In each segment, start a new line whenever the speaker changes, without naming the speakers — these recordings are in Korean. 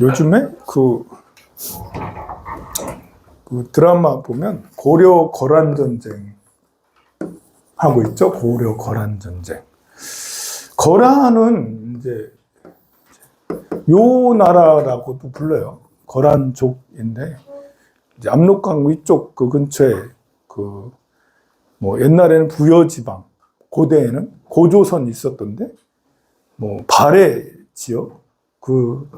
요즘에 그, 그 드라마 보면 고려 거란 전쟁 하고 있죠. 고려 거란 전쟁. 거란은 이제 요 나라라고도 불러요. 거란족인데 이제 압록강 위쪽 그 근처에 그 뭐 옛날에는 부여지방, 고대에는 고조선이 있었던데 뭐 발해 지역 그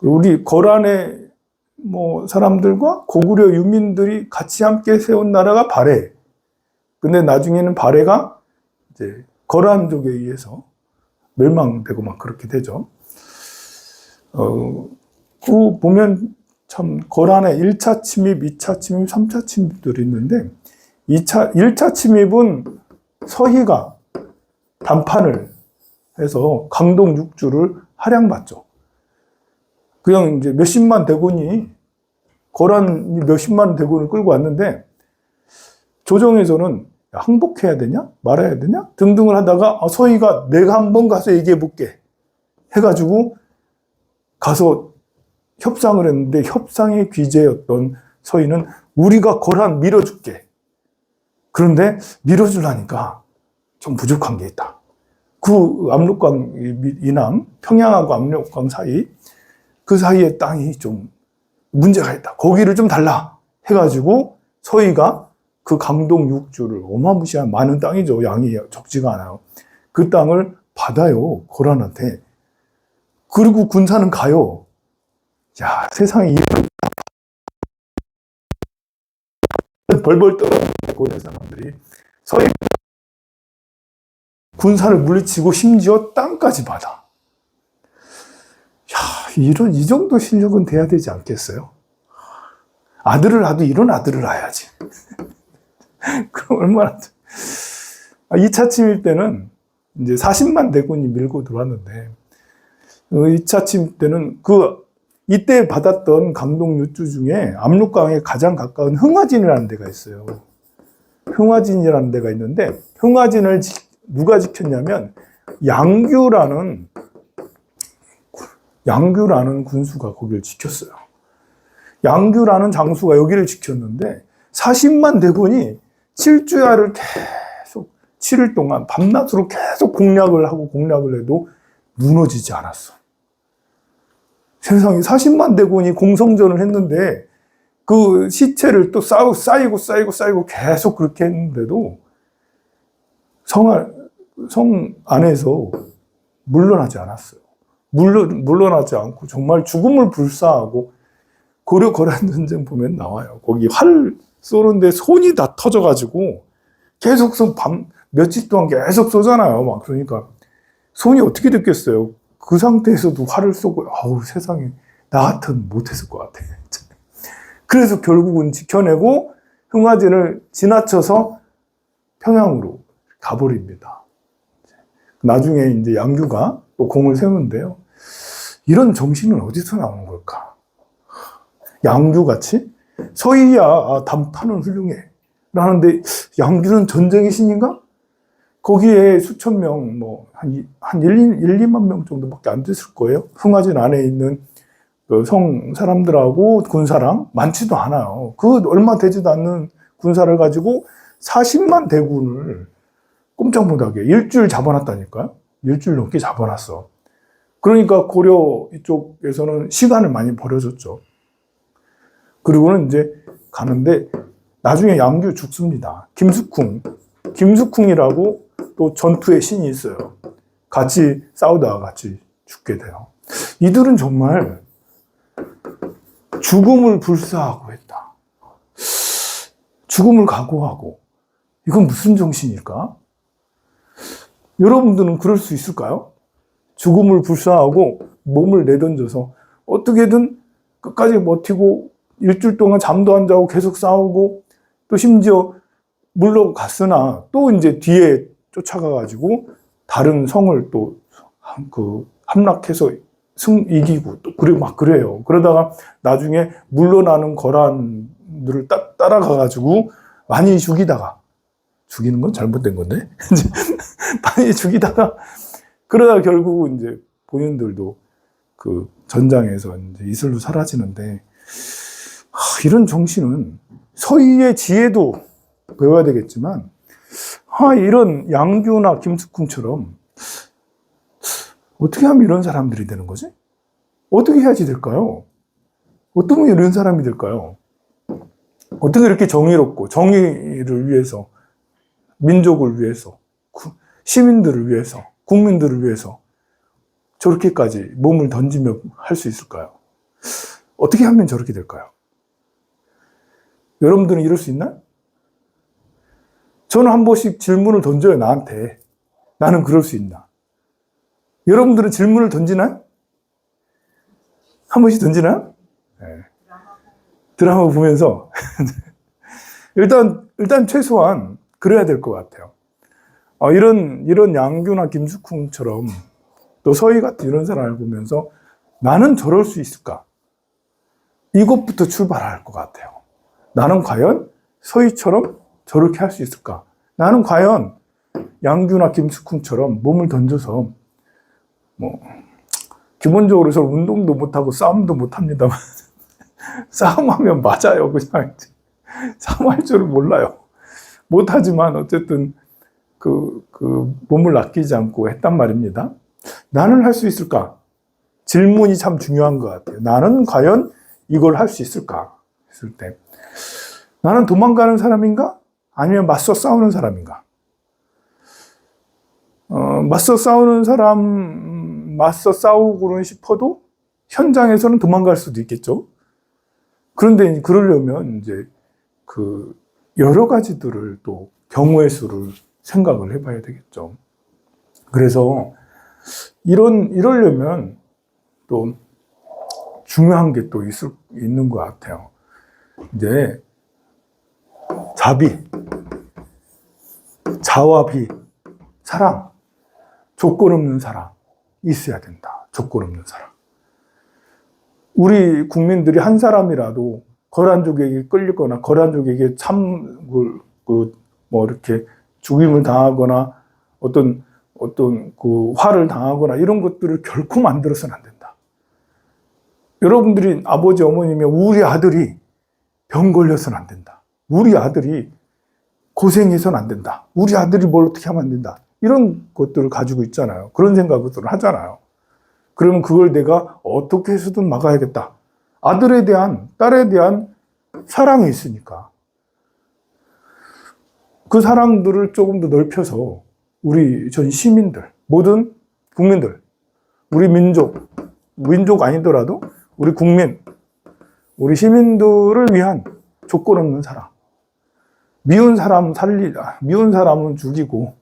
우리 거란의 뭐 사람들과 고구려 유민들이 같이 함께 세운 나라가 발해. 근데 나중에는 발해가 이제 거란족에 의해서 멸망되고 막 그렇게 되죠. 어, 그 보면 참 거란의 1차 침입, 2차 침입, 3차 침입들이 있는데 2차, 1차 침입은 서희가 단판을 해서 강동 육주를 할양받죠. 그냥 이제 몇십만 대군이 거란이 몇십만 대군을 끌고 왔는데 조정에서는 야, 항복해야 되냐? 말아야 되냐? 등등을 하다가 아, 서희가 내가 한번 가서 얘기해 볼게 해가지고 가서 협상을 했는데 협상의 귀재였던 서희는 우리가 거란 밀어줄게. 그런데 밀어주려니까 좀 부족한 게 있다 그 압록강 이남 평양하고 압록강 사이 그 사이에 땅이 좀 문제가 있다. 거기를 좀 달라. 해가지고 서희가 그 강동 육주를 어마무시한 많은 땅이죠. 양이 적지가 않아요. 그 땅을 받아요. 고란한테. 그리고 군사는 가요. 야, 세상에 이런 벌벌 떨어 고대 사람들이 서희 군사를 물리치고 심지어 땅까지 받아. 이런 이 정도 실력은 돼야 되지 않겠어요? 아들을 낳아도 이런 아들을 낳아야지. 그럼 얼마나 2차 침입 때는 이제 40만 대군이 밀고 들어왔는데 2차 침입 때는 그 이때 받았던 감동 유주 중에 압록강에 가장 가까운 흥화진이라는 데가 있어요. 흥화진이라는 데가 있는데 흥화진을 누가 지켰냐면 양규라는 양규라는 군수가 거기를 지켰어요. 양규라는 장수가 여기를 지켰는데 40만 대군이 7주야를 계속 7일 동안 밤낮으로 계속 공략을 하고 공략을 해도 무너지지 않았어. 세상에 40만 대군이 공성전을 했는데 그 시체를 또 쌓이고 쌓이고 쌓이고 계속 그렇게 했는데도 성, 성 안에서 물러나지 않았어요. 물론, 물러나지 않고 정말 죽음을 불사하고 고려 거란 전쟁 보면 나와요. 거기 활 쏘는데 손이 다 터져가지고 계속 밤 며칠 동안 계속 쏘잖아요. 막 그러니까 손이 어떻게 됐겠어요? 그 상태에서도 활을 쏘고 아우 세상에 나 같은 못했을 것 같아. 그래서 결국은 지켜내고 흥화진을 지나쳐서 평양으로 가버립니다. 나중에 이제 양규가 또 공을 세우는데요. 이런 정신은 어디서 나오는 걸까? 양규같이 서희야 아, 단판은 훌륭해 라는데 양규는 전쟁의 신인가? 거기에 수천 명, 뭐, 한, 한 1, 1, 2만 명 정도밖에 안 됐을 거예요. 흥화진 안에 있는 그 성 사람들하고 군사랑 많지도 않아요. 그 얼마 되지도 않는 군사를 가지고 40만 대군을 꼼짝 못하게 일주일 잡아놨다니까요. 일주일 넘게 잡아놨어. 그러니까 고려 이쪽에서는 시간을 많이 버려줬죠. 그리고는 이제 가는데 나중에 양규 죽습니다. 김숙쿵. 김숙쿵이라고 또 전투의 신이 있어요. 같이 싸우다가 같이 죽게 돼요. 이들은 정말 죽음을 불사하고 했다. 죽음을 각오하고. 이건 무슨 정신일까? 여러분들은 그럴 수 있을까요? 죽음을 불사하고 몸을 내던져서 어떻게든 끝까지 버티고 일주일 동안 잠도 안 자고 계속 싸우고 또 심지어 물러갔으나 또 이제 뒤에 쫓아가가지고 다른 성을 또 그 함락해서 승 이기고 또 그리고 막 그래요. 그러다가 나중에 물러나는 거란들을 따, 따라가가지고 많이 죽이다가 죽이는 건 잘못된 건데 많이 죽이다가 그러다 결국은 이제 본인들도 그 전장에서 이제 이슬로 사라지는데 아, 이런 정신은 서희의 지혜도 배워야 되겠지만 아, 이런 양규나 김숙궁처럼 어떻게 하면 이런 사람들이 되는 거지? 어떻게 해야지 될까요? 어떻게 이런 사람이 될까요? 어떻게 이렇게 정의롭고 정의를 위해서 민족을 위해서 구- 시민들을 위해서 국민들을 위해서 저렇게까지 몸을 던지며 할 수 있을까요? 어떻게 하면 저렇게 될까요? 여러분들은 이럴 수 있나요? 저는 한 번씩 질문을 던져요, 나한테. 나는 그럴 수 있나? 여러분들은 질문을 던지나요? 한 번씩 던지나요? 네. 드라마 보면서. 일단, 일단 최소한 그래야 될 것 같아요. 어, 이런, 이런 양규나 김숙훈처럼 또 서희 같은 이런 사람을 보면서 나는 저럴 수 있을까? 이것부터 출발할 것 같아요. 나는 과연 서희처럼 저렇게 할 수 있을까? 나는 과연 양규나 김숙훈처럼 몸을 던져서 뭐 기본적으로 저 운동도 못하고 싸움도 못합니다만 싸움하면 맞아요 그냥 싸움할 줄은 몰라요 못하지만 어쨌든 그, 그 몸을 아끼지 않고 했단 말입니다. 나는 할 수 있을까? 질문이 참 중요한 것 같아요. 나는 과연 이걸 할 수 있을까? 했을 때. 나는 도망가는 사람인가? 아니면 맞서 싸우는 사람인가? 어, 맞서 싸우는 사람, 음, 맞서 싸우고는 싶어도 현장에서는 도망갈 수도 있겠죠. 그런데 그러려면 이제 그 여러 가지들을 또 경우의 수를 생각을 해봐야 되겠죠. 그래서 이런, 이러려면 또 중요한 게 또 있을, 있는 것 같아요. 이제 자비, 자와비, 사랑, 조건 없는 사랑 있어야 된다. 조건 없는 사랑. 우리 국민들이 한 사람이라도 거란족에게 끌리거나 거란족에게 참, 그, 이렇게 죽임을 당하거나 어떤, 어떤 그 화를 당하거나 이런 것들을 결코 만들어서는 안 된다. 여러분들이 아버지, 어머니면 우리 아들이 병 걸려서는 안 된다. 우리 아들이 고생해서는 안 된다. 우리 아들이 뭘 어떻게 하면 안 된다. 이런 것들을 가지고 있잖아요. 그런 생각을 하잖아요. 그러면 그걸 내가 어떻게 해서든 막아야겠다. 아들에 대한, 딸에 대한 사랑이 있으니까. 그 사랑들을 조금 더 넓혀서 우리 전 시민들, 모든 국민들, 우리 민족, 민족 아니더라도 우리 국민, 우리 시민들을 위한 조건 없는 사랑. 미운 사람 살리자. 미운 사람은 죽이고,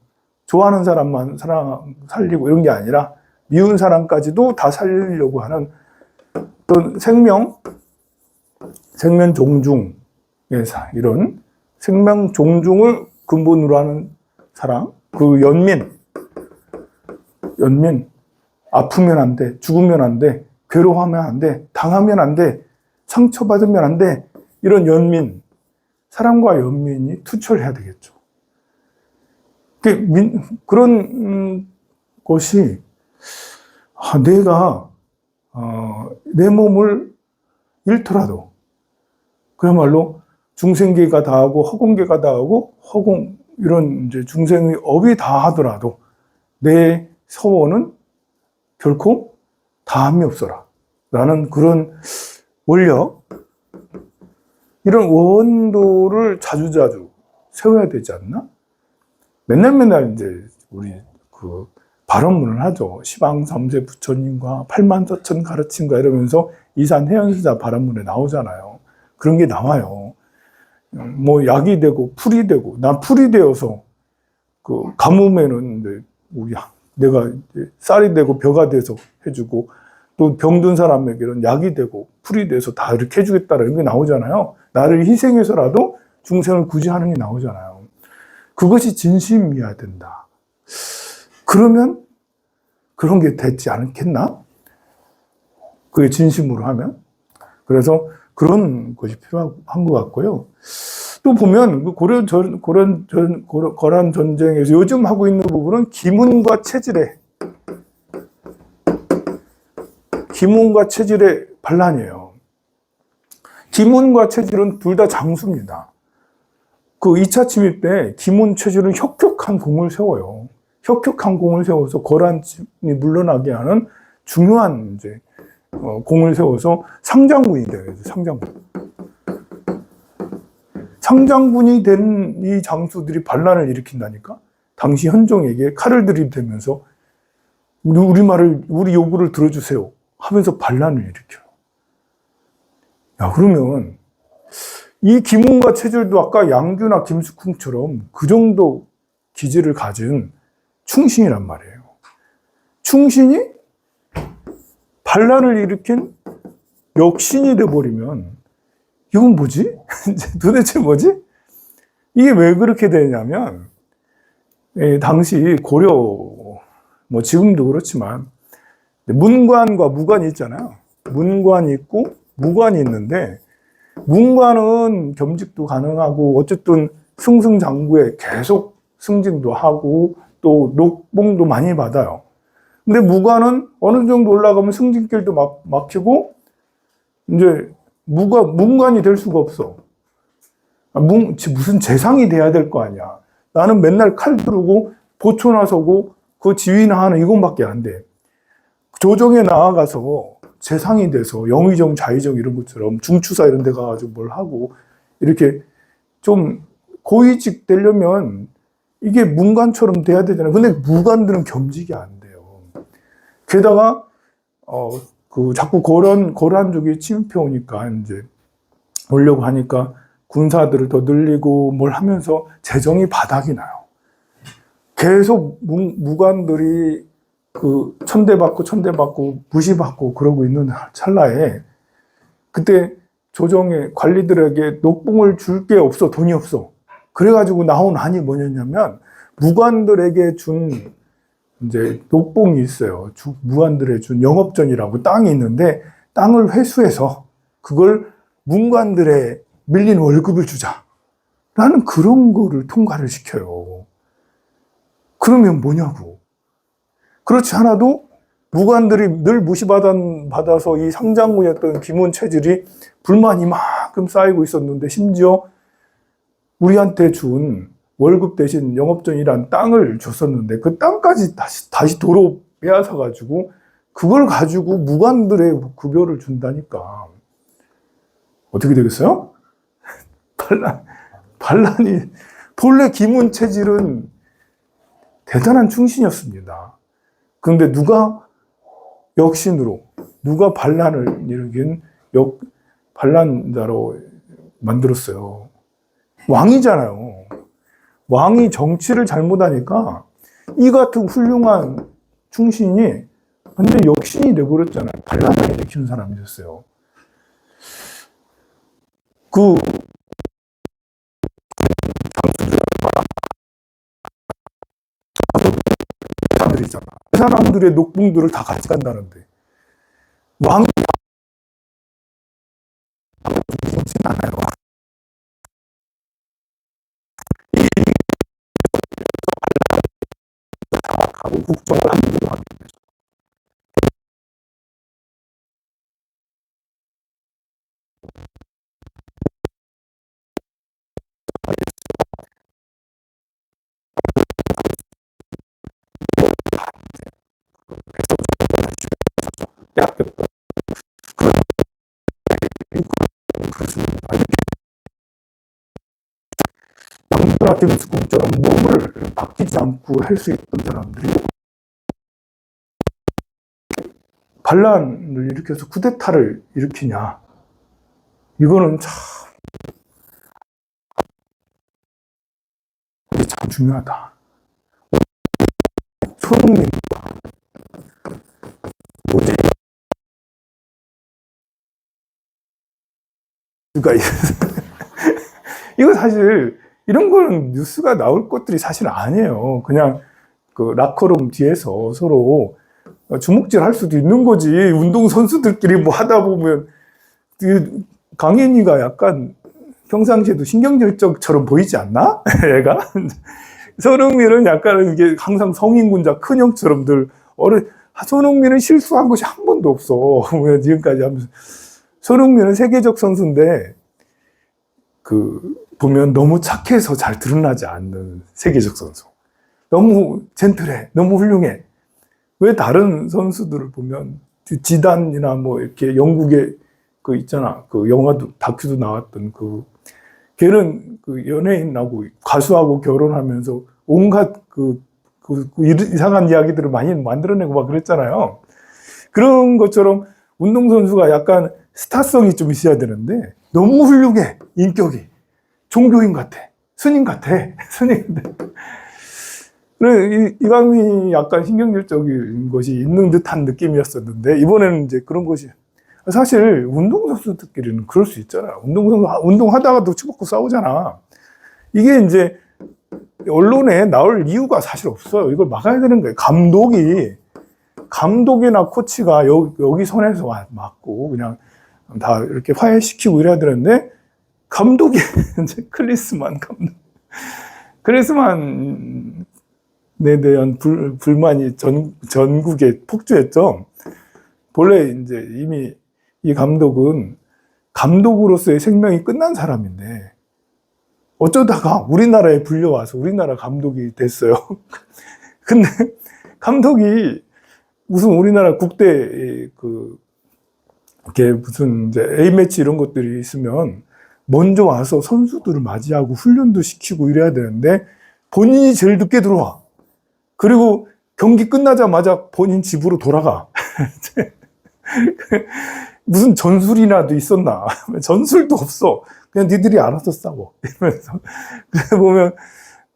좋아하는 사람만 사랑, 살리고 이런 게 아니라, 미운 사람까지도 다 살리려고 하는 어떤 생명, 생명 사, 이런 생명 존중을 근본으로 하는 사랑, 그 연민, 연민, 아프면 안 돼, 죽으면 안 돼, 괴로워하면 안 돼, 당하면 안 돼, 상처받으면 안 돼, 이런 연민, 사랑과 연민이 투철해야 되겠죠. 그 민- 그런 음, 것이 아, 내가 어, 내 몸을 잃더라도 그야말로 중생계가 다 하고 허공계가 다 하고 허공 이런 이제 중생의 업이 다 하더라도 내 서원은 결코 다함이 없어라 라는 그런 원력 이런 원도를 자주자주 세워야 되지 않나? 맨날 맨날 이제 우리 그 발언문을 하죠. 시방 삼세 부처님과 팔만사천 가르침과 이러면서 이산 해연수자 발언문에 나오잖아요. 그런 게 나와요. 뭐 약이 되고 풀이 되고 난 풀이 되어서 그 가뭄에는 우리 내가 쌀이 되고 벼가 돼서 해주고 또 병든 사람에게는 약이 되고 풀이 돼서 다 이렇게 해주겠다는 게 나오잖아요. 나를 희생해서라도 중생을 구제하는 게 나오잖아요. 그것이 진심이어야 된다. 그러면 그런 게 됐지 않겠나? 그게 진심으로 하면. 그래서 그런 것이 필요한 것 같고요. 또 보면 그 고려 전, 고려 전, 고려, 거란 전쟁에서 요즘 하고 있는 부분은 기문과 체질에 기문과 체질의 반란이에요. 기문과 체질은 둘 다 장수입니다. 그 2차 침입 때 기문 체질은 혁혁한 공을 세워요. 혁혁한 공을 세워서 거란이 물러나게 하는 중요한 이제 어, 공을 세워서 상장군이 돼요. 상장군. 상장군이 된 이 장수들이 반란을 일으킨다니까. 당시 현종에게 칼을 들이대면서 우리, 우리 말을 우리 요구를 들어주세요 하면서 반란을 일으켜요. 야 그러면 이 김웅과 체질도 아까 양규나 김숙궁처럼 그 정도 기질을 가진 충신이란 말이에요. 충신이 반란을 일으킨 역신이 돼버리면 이건 뭐지? 도대체 뭐지? 이게 왜 그렇게 되냐면 예, 당시 고려 뭐 지금도 그렇지만 문관과 무관이 있잖아요. 문관이 있고 무관이 있는데 문관은 겸직도 가능하고 어쨌든 승승장구에 계속 승진도 하고 또 녹봉도 많이 받아요. 근데 무관은 어느 정도 올라가면 승진길도 막, 막히고 이제 무가 문관이 될 수가 없어. 아, 문, 무슨 재상이 돼야 될 거 아니야. 나는 맨날 칼 들고 보초 나 서고 그 지휘나 하는 이것밖에 안 돼. 조정에 나아가서 재상이 돼서 영의정, 자의정 이런 것처럼 중추사 이런 데 가가지고 뭘 하고 이렇게 좀 고위직 되려면 이게 문관처럼 돼야 되잖아요. 근데 무관들은 겸직이 안 돼요. 게다가 어 그 자꾸 고란 고란족이 침입해 오니까 이제 오려고 하니까 군사들을 더 늘리고 뭘 하면서 재정이 바닥이 나요. 계속 무, 무관들이 그 천대받고 천대받고 무시받고 그러고 있는 찰나에 그때 조정의 관리들에게 녹봉을 줄 게 없어 돈이 없어 그래가지고 나온 한이 뭐냐면 무관들에게 준 이제 녹봉이 있어요. 주, 무관들에 준 영업전이라고 땅이 있는데 땅을 회수해서 그걸 문관들의 밀린 월급을 주자라는 그런 거를 통과를 시켜요. 그러면 뭐냐고. 그렇지 않아도 무관들이 늘 무시받아서 이 상장군이었던 김원 체질이 불만이 만큼 쌓이고 있었는데 심지어 우리한테 준 월급 대신 영업전이란 땅을 줬었는데 그 땅까지 다시, 다시 도로 빼앗아 가지고 그걸 가지고 무관들의 급여를 준다니까. 어떻게 되겠어요? 반란, 반란이, 본래 김운 체질은 대단한 충신이었습니다. 그런데 누가 역신으로, 누가 반란을 일으킨 역, 반란자로 만들었어요. 왕이잖아요. 왕이 정치를 잘못하니까 이 같은 훌륭한 충신이 완전 역신이 되버렸잖아요. 반란을 일으키는 사람이었어요. 그 사람들의 녹봉들을 다 같이 간다는데 왕이 하고 국정을 함부로 양들한테스처럼 몸을 바뀌지 않고 할 수 있던 사람들이 반란을 일으켜서 쿠데타를 일으키냐 이거는 참, 참 중요하다. 손흥민 뭐지? 그러니까 이거 사실 이런 거는 뉴스가 나올 것들이 사실 아니에요. 그냥 그 라커룸 뒤에서 서로 주먹질 할 수도 있는 거지. 운동 선수들끼리 뭐 하다 보면 그 강현이가 약간 평상시에도 신경절적처럼 보이지 않나? 얘가 서흥민은 약간 이게 항상 성인군자 큰 형처럼 늘 어른 아, 손흥민은 실수한 것이 한 번도 없어. 왜 지금까지 하면서. 손흥민은 세계적 선수인데, 그, 보면 너무 착해서 잘 드러나지 않는 세계적 선수. 너무 젠틀해. 너무 훌륭해. 왜 다른 선수들을 보면, 지단이나 뭐 이렇게 영국의 그 있잖아. 그 영화도, 다큐도 나왔던 그, 걔는 그 연예인하고 가수하고 결혼하면서 온갖 그, 그, 그 이상한 이야기들을 많이 만들어내고 막 그랬잖아요. 그런 것처럼 운동선수가 약간 스타성이 좀 있어야 되는데 너무 훌륭해. 인격이. 종교인 같아. 스님 같아. 스님 같아. 그래, 이- 이강인이 약간 신경질적인 것이 있는 듯한 느낌이었었는데 이번에는 이제 그런 것이 사실 운동선수들끼리는 그럴 수 있잖아요. 운동선수 운동하다가도 치고받고 싸우잖아. 이게 이제 언론에 나올 이유가 사실 없어요. 이걸 막아야 되는 거예요. 감독이 감독이나 코치가 여기, 여기 선에서 와- 맞고 그냥 다 이렇게 화해시키고 이래야 되는데 감독이 이제 클리스만 감독 클리스만에 대한 불, 불만이 전, 전국에 폭주했죠. 본래 이제 이미 이 감독은 감독으로서의 생명이 끝난 사람인데 어쩌다가 우리나라에 불려와서 우리나라 감독이 됐어요. 근데 감독이 무슨 우리나라 국대 그 이렇게 무슨 이제 A 매치 이런 것들이 있으면 먼저 와서 선수들을 맞이하고 훈련도 시키고 이래야 되는데 본인이 제일 늦게 들어와. 그리고 경기 끝나자마자 본인 집으로 돌아가. 무슨 전술이라도 있었나? 전술도 없어. 그냥 니들이 알아서 싸워. 이러면서. 그래 보면,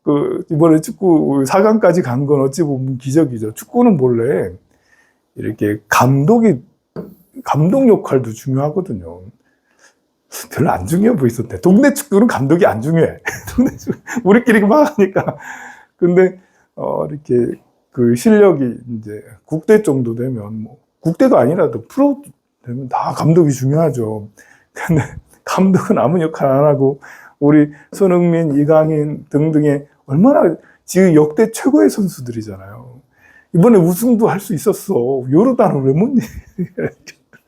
그, 이번에 축구 4강까지 간 건 어찌 보면 기적이죠. 축구는 본래 이렇게 감독이, 감독 역할도 중요하거든요. 별로 안 중요해 보이던데. 동네 축구는 감독이 안 중요해. 동네 축구, 우리끼리 막 하니까. 근데, 어, 이렇게 그 실력이 이제 국대 정도 되면 뭐, 국대가 아니라도 프로 되면 다 감독이 중요하죠. 근데 감독은 아무 역할 안 하고 우리 손흥민, 이강인 등등의 얼마나 지금 역대 최고의 선수들이잖아요. 이번에 우승도 할 수 있었어. 요르단은 왜 못 이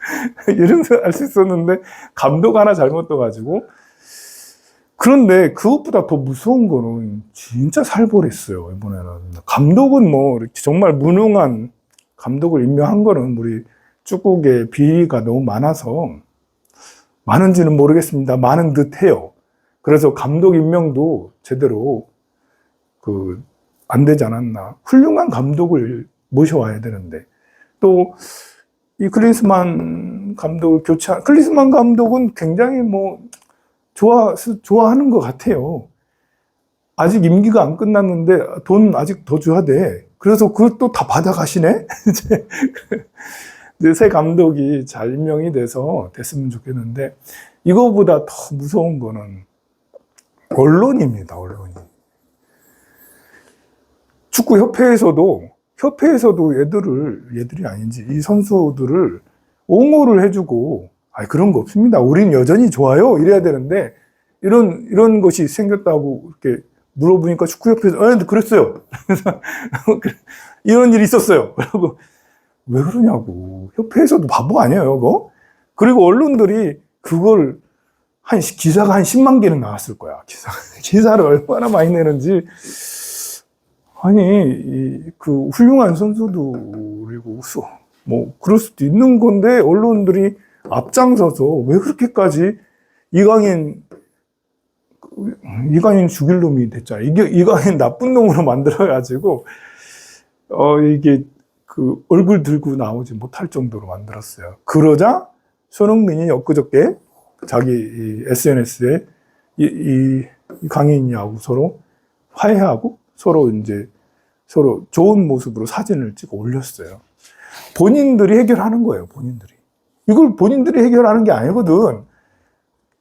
런 할수 있었는데 감독 하나 잘못 떠가지고 그런데 그것보다 더 무서운 거는 진짜 살벌했어요 이번에는 감독은 뭐 정말 무능한 감독을 임명한 거는 우리 축구계 비리가 너무 많아서 많은지는 모르겠습니다. 많은 듯해요. 그래서 감독 임명도 제대로 그 안 되지 않았나. 훌륭한 감독을 모셔와야 되는데 또 이 클린스만 감독을 교체 클린스만 감독은 굉장히 뭐 좋아 좋아하는 것 같아요. 아직 임기가 안 끝났는데 돈 아직 더 줘야 돼. 그래서 또다 받아가시네? 이제 새 감독이 잘 임명이 돼서 됐으면 좋겠는데 이거보다 더 무서운 거는 언론입니다. 언론이 축구 협회에서도 협회에서도 얘들을 얘들이 아닌지 이 선수들을 옹호를 해주고 아 그런 거 없습니다. 우린 여전히 좋아요. 이래야 되는데 이런 이런 것이 생겼다고 이렇게 물어보니까 축구협회에서 아, 그랬어요. 이런 일이 있었어요. 그리고 왜 그러냐고. 협회에서도 바보 아니에요, 그거? 그리고 언론들이 그걸 한, 시- 기사가 한 10만 개는 나왔을 거야, 기사. 기사를 얼마나 많이 내는지. 아니, 이, 그, 훌륭한 선수들이고, 수- 뭐, 그럴 수도 있는 건데, 언론들이 앞장서서 왜 그렇게까지 이강인, 그, 이강인 죽일 놈이 됐잖아. 이게, 이강인 나쁜 놈으로 만들어가지고, 어, 이게, 그 얼굴 들고 나오지 못할 정도로 만들었어요. 그러자 손흥민이 엊그저께 자기 이 SNS에 이, 이, 이 강인이하고 서로 화해하고 서로 이제 서로 좋은 모습으로 사진을 찍어 올렸어요. 본인들이 해결하는 거예요, 본인들이. 이걸 본인들이 해결하는 게 아니거든.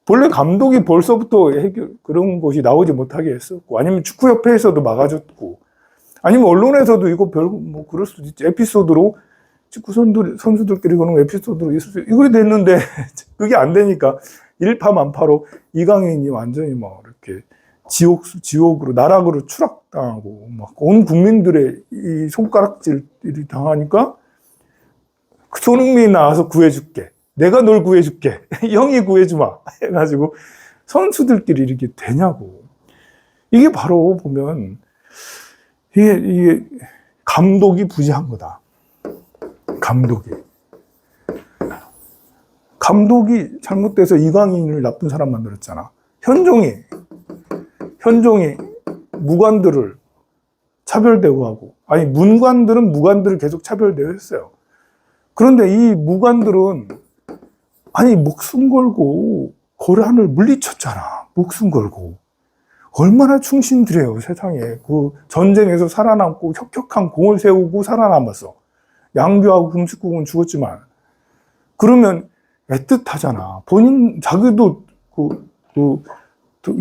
본래 감독이 벌써부터 해결, 그런 것이 나오지 못하게 했었고, 아니면 축구협회에서도 막아줬고, 아니면 언론에서도 이거 별, 뭐, 그럴 수도 있지. 에피소드로, 축구 선수들, 선수들끼리 그런 에피소드로 있을 수, 이거 됐는데, 그게 안 되니까, 일파만파로 이강인이 완전히 뭐, 이렇게, 지옥, 지옥으로, 나락으로 추락당하고, 막, 온 국민들의 이 손가락질이 당하니까, 손흥민이 나와서 구해줄게. 내가 널 구해줄게. 형이 구해주마. 해가지고 선수들끼리 이렇게 되냐고. 이게 바로 보면 이게, 이게 감독이 부재한 거다. 감독이. 감독이 잘못돼서 이광인을 나쁜 사람 만들었잖아. 현종이, 현종이 무관들을 차별 대우하고, 아니, 문관들은 무관들을 계속 차별 대우했어요. 그런데 이 무관들은, 아니, 목숨 걸고 고란을 물리쳤잖아. 목숨 걸고. 얼마나 충신들이에요, 세상에. 그 전쟁에서 살아남고 혁혁한 공을 세우고 살아남았어. 양규하고 금식국은 죽었지만. 그러면 애틋하잖아. 본인, 자기도 그, 그, 그,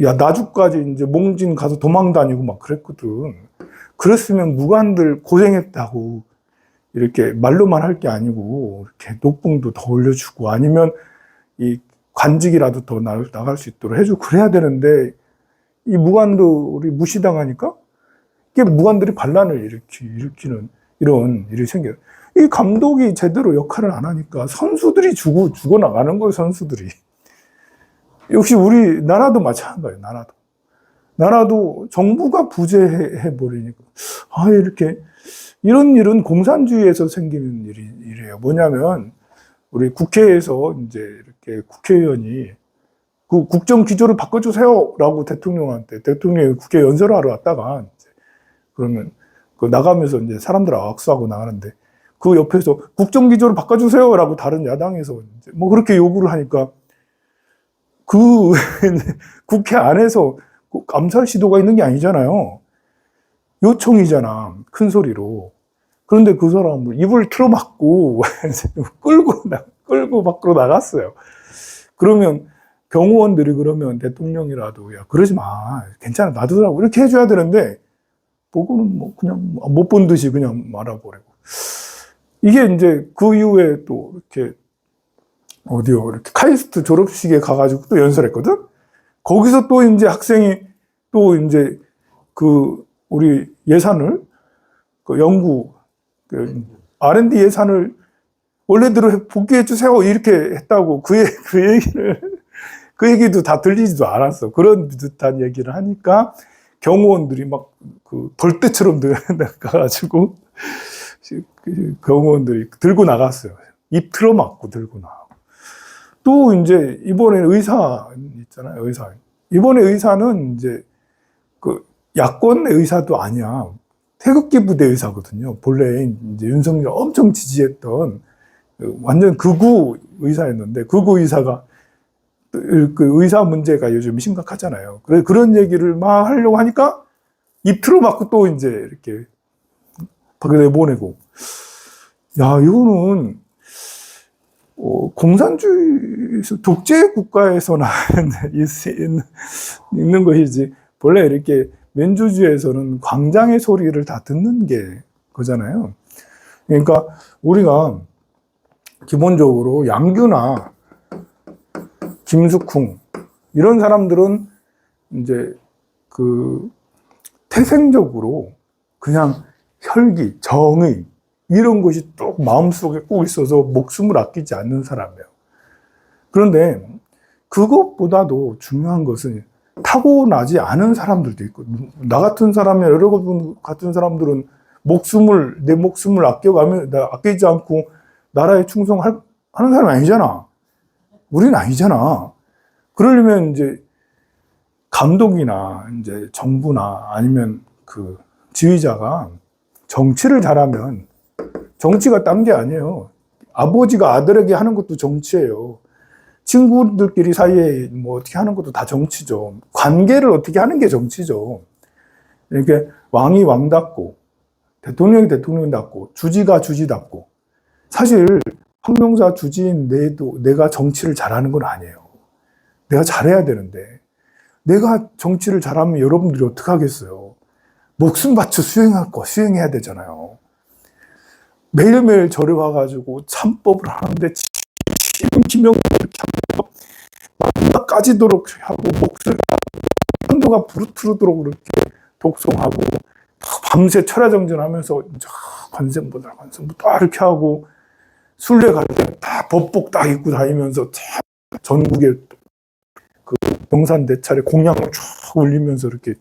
야, 나주까지 이제 몽진 가서 도망 다니고 막 그랬거든. 그랬으면 무관들 고생했다고 이렇게 말로만 할 게 아니고 이렇게 녹봉도 더 올려주고 아니면 이 관직이라도 더 나- 나갈 수 있도록 해주고 그래야 되는데 이 무관들이 무시당하니까 이게 무관들이 반란을 일으키, 일으키는 이런 일이 생겨요. 이 감독이 제대로 역할을 안 하니까 선수들이 죽어, 죽어나가는 거예요, 선수들이. 역시 우리 나라도 마찬가지예요, 나라도. 나라도 정부가 부재해 버리니까. 아, 이렇게, 이런 일은 공산주의에서 생기는 일이, 일이에요. 뭐냐면, 우리 국회에서 이제 이렇게 국회의원이 그 국정 기조를 바꿔주세요라고 대통령한테 대통령이 국회 연설하러 왔다가 그러면 그 나가면서 이제 사람들 악수하고 나가는데 그 옆에서 국정 기조를 바꿔주세요라고 다른 야당에서 뭐 그렇게 요구를 하니까 그 국회 안에서 그 감찰 시도가 있는 게 아니잖아요. 요청이잖아. 큰 소리로. 그런데 그 사람을 입을 틀어막고 끌고 나, 끌고 밖으로 나갔어요. 그러면 경호원들이 그러면 대통령이라도 야 그러지 마 괜찮아 놔두라고 이렇게 해줘야 되는데 보고는 뭐 그냥 못 본 듯이 그냥 말아버리고 이게 이제 그 이후에 또 이렇게 어디요? 이렇게 카이스트 졸업식에 가가지고 또 연설했거든? 거기서 또 이제 학생이 또 이제 그 우리 예산을 그 연구 그 R&D 예산을 원래대로 복귀해 주세요 이렇게 했다고 그, 얘- 그 얘기를 그 얘기도 다 들리지도 않았어. 그런 듯한 얘기를 하니까 경호원들이 막 그 벌떼처럼 가가지고 그 경호원들이 들고 나갔어요. 입 틀어막고 들고 나가고 또 이제 이번에 의사 있잖아요 의사 이번에 의사는 이제 그 야권 의사도 아니야 태극기 부대 의사거든요. 본래 이제 윤석열 엄청 지지했던 그 완전 극우 의사였는데 극우 의사가 그 의사 문제가 요즘 심각하잖아요. 그래 그런 얘기를 막 하려고 하니까 입 틀어막고 또 이제 이렇게 밖에 내보내고 야 이거는 어, 공산주의 독재 국가에서나 있- 있는 것이지 본래 이렇게 민주주의에서는 광장의 소리를 다 듣는 게 그잖아요. 그러니까 우리가 기본적으로 양규나 김숙쿵 이런 사람들은 이제 그 태생적으로 그냥 혈기, 정의 이런 것이 또 마음속에 꼭 있어서 목숨을 아끼지 않는 사람이에요. 그런데 그것보다도 중요한 것은 타고나지 않은 사람들도 있고 나 같은 사람이 여러 분 같은 사람들은 목숨을 내 목숨을 아껴가면 나 아끼지 않고 나라에 충성하는 사람이 아니잖아. 우리는 아니잖아. 그러려면 이제 감독이나 이제 정부나 아니면 그 지휘자가 정치를 잘하면 정치가 딴 게 아니에요. 아버지가 아들에게 하는 것도 정치예요. 친구들끼리 사이에 뭐 어떻게 하는 것도 다 정치죠. 관계를 어떻게 하는 게 정치죠. 이렇게 왕이 왕답고 대통령이 대통령답고 주지가 주지답고 사실 황명사 주지인 내도 내가 정치를 잘하는 건 아니에요. 내가 잘해야 되는데 내가 정치를 잘하면 여러분들이 어떻게 하겠어요? 목숨 바쳐 수행할 거 수행해야 되잖아요. 매일매일 절에 와가지고 참법을 하는데 지금 김영 이렇게 하고 막 까지도록 하고 목소리 한도가 부르트르도록 그렇게 독송하고 밤새 철야정전하면서 관세음보다 관세음보다 이렇게 하고 순례 갈 때 다 법복 딱 입고 다니면서 참 전국에 그 명산 대찰에 공양을 쫙 올리면서 이렇게